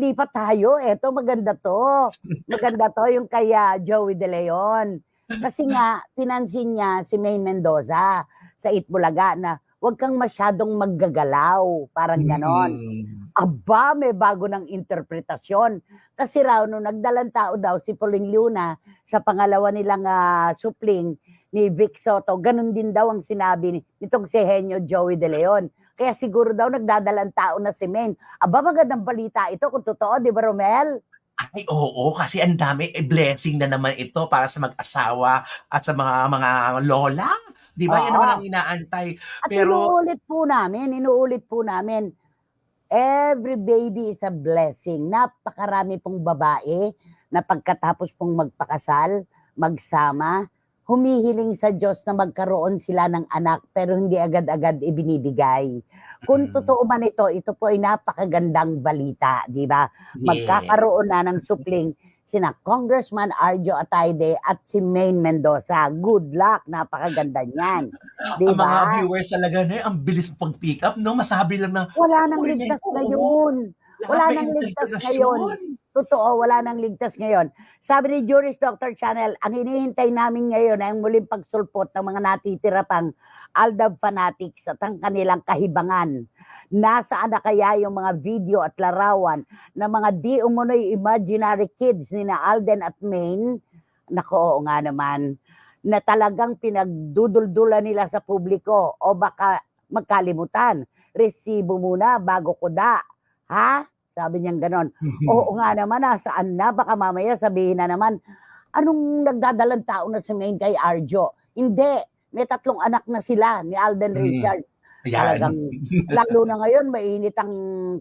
lipat-lipat tayo. Eto, maganda to. Maganda to yung kay ah, Joey De Leon. Kasi nga, pinansin niya si May Mendoza sa Itbulaga na huwag kang masyadong maggagalaw. Parang ganon. Mm. Aba, may bago ng interpretasyon. Kasi raw, nung nagdalang tao daw si Pauling Luna sa pangalawa nilang ah, supling ni Vic Soto, ganun din daw ang sinabi ni- nitong si Henyo Joey De Leon. Kaya siguro daw nagdadalang tao na Maine. Aba, magandang balita ito kung totoo, di ba Romel? Ay, oo, kasi ang dami, eh, blessing na naman ito para sa mag-asawa at sa mga mga lola. Di ba? Yan Oo. naman ang inaantay. At Pero- inuulit po namin, inuulit po namin, every baby is a blessing. Napakarami pong babae na pagkatapos pong magpakasal, magsama, humihiling sa Diyos na magkaroon sila ng anak pero hindi agad-agad ibinibigay. Kung Mm. totoo man ito, ito po ay napakagandang balita, di ba? Magkakaroon na ng supling sina Congressman Arjo Atayde at si Maine Mendoza. Good luck, napakaganda niyan. Di Ang mga ba? viewers talaga na, ang bilis pag-pick up, no? Masabi lang na, Wala nang ligtas ngayon. Wala nang ligtas ngayon. Totoo, wala nang ligtas ngayon. Sabi ni Juris Dr. Channel, ang hinihintay namin ngayon ay ang muling pagsulpot ng mga natitira pang Aldab fanatics at ang kanilang kahibangan. Nasaan na kaya yung mga video at larawan ng mga di umunoy imaginary kids ni na Alden at Maine? Nako, oo nga naman, na talagang pinagduduldulan nila sa publiko o baka magkalimutan. Resibo muna bago kuda. Ha? Sabi niyang ganon. Oo nga naman, ah, saan na? Baka mamaya sabihin na naman, anong nagdadalang tao na si Maine kay Arjo? Hindi. May tatlong anak na sila ni Alden Mm. Richards. Talagang, lalo na ngayon, mainit ang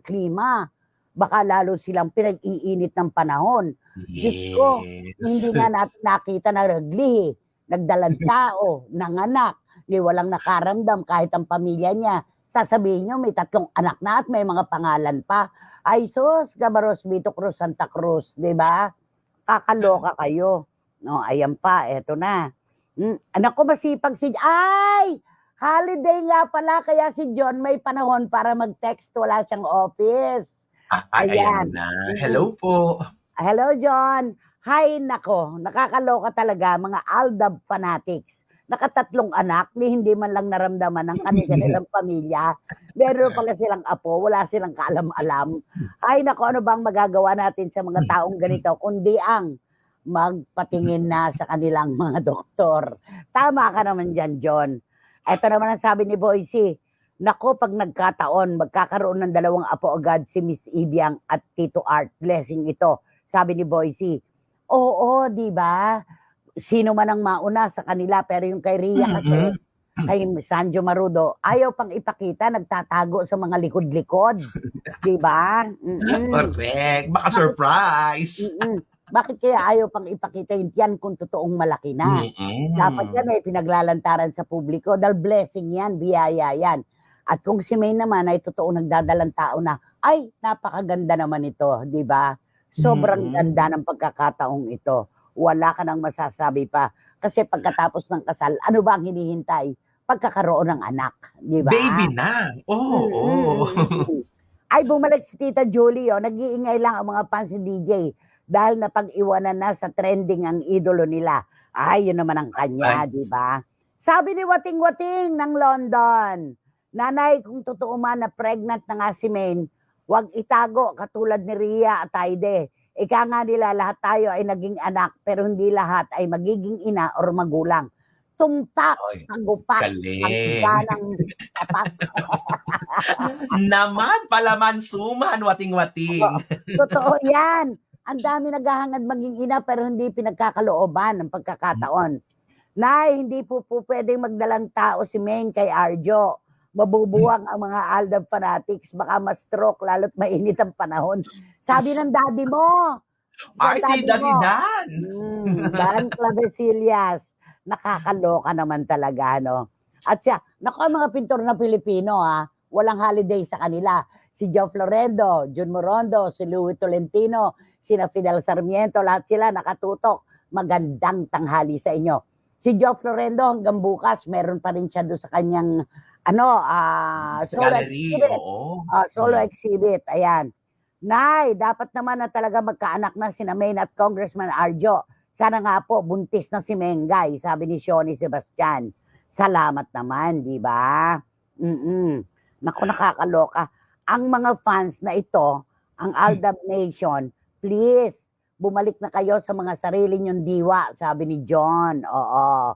klima. Baka lalo silang pinag-iinit ng panahon. Diyos ko, Yes. Hindi nga natin nakita na ragli, nagdalang tao, nanganak, di walang nakaramdam kahit ang pamilya niya. Sasabihin niyo may tatlong anak na at may mga pangalan pa. Ay sus, Gabaros, Vito Cruz, Santa Cruz, di ba? Kakaloka kayo. No, ayan pa, eto na. Hmm, anak ko masipag si... Ay! Holiday nga pala, kaya si John may panahon para mag-text, wala siyang office. Ah, ay, Ayan. ayan na. Hello po. Hello, John. Hi, nako. Nakakaloka talaga, mga Aldab fanatics. Nakatatlong anak, ni hindi man lang naramdaman ng kanilang pamilya. Meron pala silang apo, wala silang kaalam-alam. Ay, nako, ano bang magagawa natin sa mga taong ganito? Kundi ang magpatingin na sa kanilang mga doktor. Tama ka naman dyan, John. Ito naman ang sabi ni Boyce. Nako, pag nagkataon, magkakaroon ng dalawang apo agad si Miss Ibiang at Tito Art. Blessing ito, sabi ni Boyce. Oo, di ba? Sino man ang mauna sa kanila, pero yung kay Ria kasi, Mhm. kay Sanjo Marudo, ayaw pang ipakita, nagtatago sa mga likod-likod. di ba? Mm-mm. Correct. Baka surprise. Mm-mm. Bakit kaya ayaw pang ipakita yun yan kung totoong malaki na? Mm-mm. Dapat yan ay pinaglalantaran sa publiko dahil blessing yan, biyaya yan. At kung si May naman ay totoo nagdadalang tao na, ay, napakaganda naman ito, di ba? Sobrang Mhm. ganda ng pagkakataong ito. Wala ka nang masasabi pa. Kasi pagkatapos ng kasal, ano ba ang hinihintay? Pagkakaroon ng anak, di ba? Baby na. Oo. oo. Mm. Ay, bumalik si Tita Julie, oh. nag-iingay lang ang mga fans ni DJ dahil napag-iwanan na sa trending ang idolo nila. Ay, yun naman ang kanya, di ba? Sabi ni Wating Wating ng London, Nanay, kung totoo man na pregnant na nga si Maine, huwag itago katulad ni Ria at Aide. Ika nga nila, lahat tayo ay naging anak, pero hindi lahat ay magiging ina or magulang. Tumpak, Oy, tagupak, ang tapat. Naman, palaman suman, wating-wating. Totoo yan. Ang dami naghahangad maging ina pero hindi pinagkakalooban ng pagkakataon. Nay, hindi po po pwedeng magdalang tao si Maine kay Arjo. Mabubuwang ang mga Aldab fanatics. Baka ma-stroke lalo't mainit ang panahon. Sabi ng daddy mo. Si Daddy mo. Dan. Mm, Dan Clavesillas. Nakakaloka naman talaga, no? At siya, naku, ang mga pintor na Pilipino, ha, walang holiday sa kanila. Si Joe Florendo, Jun Morondo, si Louis Tolentino, sina Fidel Sarmiento, lahat sila nakatutok. Magandang tanghali sa inyo. Si Joe Florendo hanggang bukas, meron pa rin siya doon sa kanyang ano, ah, solo gallery, exhibit. oo. Ah, solo Mm. exhibit, ayan. Nay, dapat naman na talaga magkaanak na si Maine at Congressman Arjo. Sana nga po, buntis na si Mengay, sabi ni Shoni Sebastian. Salamat naman, di ba? Mm Naku, nakakaloka. Ang mga fans na ito, ang Aldab Nation, please, bumalik na kayo sa mga sarili nyong diwa, sabi ni John. Oo.